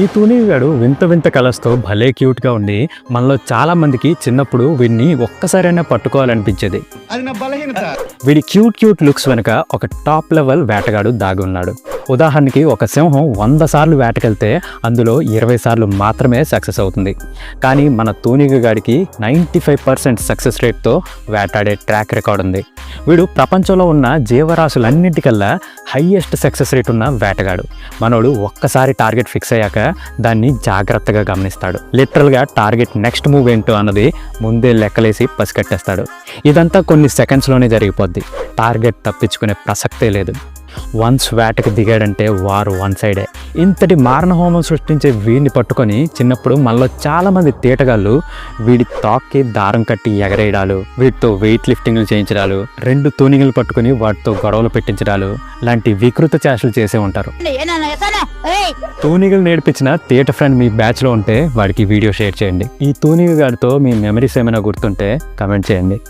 ఈ తూనిగాడు వింత వింత కలర్స్తో భలే క్యూట్గా ఉండి మనలో చాలా మందికి చిన్నప్పుడు వీడిని ఒక్కసారైనా పట్టుకోవాలనిపించేది. వీడి క్యూట్ క్యూట్ లుక్స్ వెనుక ఒక టాప్ లెవెల్ వేటగాడు దాగి ఉన్నాడు ఉదాహరణకి ఒక సింహం వంద సార్లు వేటకెళ్తే అందులో ఇరవై సార్లు మాత్రమే సక్సెస్ అవుతుంది. కానీ మన తూనిగ గాడికి నైంటీ ఫైవ్ పర్సెంట్ సక్సెస్ రేట్తో వేటాడే ట్రాక్ రికార్డ్ ఉంది వీడు ప్రపంచంలో ఉన్న జీవరాశులన్నింటికల్లా హయ్యెస్ట్ సక్సెస్ రేట్ ఉన్న వేటగాడు. మనోడు ఒక్కసారి టార్గెట్ ఫిక్స్ అయ్యాక దాన్ని జాగ్రత్తగా గమనిస్తాడు. లిటరల్గా టార్గెట్ నెక్స్ట్ మూవ్ ఏంటో అన్నది ముందే లెక్కలేసి పసికట్టేస్తాడు ఇదంతా కొన్ని సెకండ్స్లోనే జరిగిపోద్ది. టార్గెట్ తప్పించుకునే ప్రసక్తే లేదు. వన్స్ వేటకు దిగాడంటే వారు వన్ సైడే. ఇంతటి మారణహోమం సృష్టించే వీడిని పట్టుకొని చిన్నప్పుడు మనలో చాలామంది తీటగాళ్ళు వీడి తాక్కి దారం కట్టి ఎగరేయడాలు వీటితో వెయిట్ లిఫ్టింగ్లు చేయించడాలు రెండు తూనిగలు పట్టుకొని వాటితో గొడవలు పెట్టించడాలు లాంటి వికృత చేష్టలు చేసే ఉంటారు. తూనిగలు నేర్పించిన తేట ఫ్రెండ్ మీ బ్యాచ్లో ఉంటే వాడికి వీడియో షేర్ చేయండి. ఈ తూనిగ గాడితో మీ మెమరీస్ ఏమైనా గుర్తుంటే కమెంట్ చేయండి.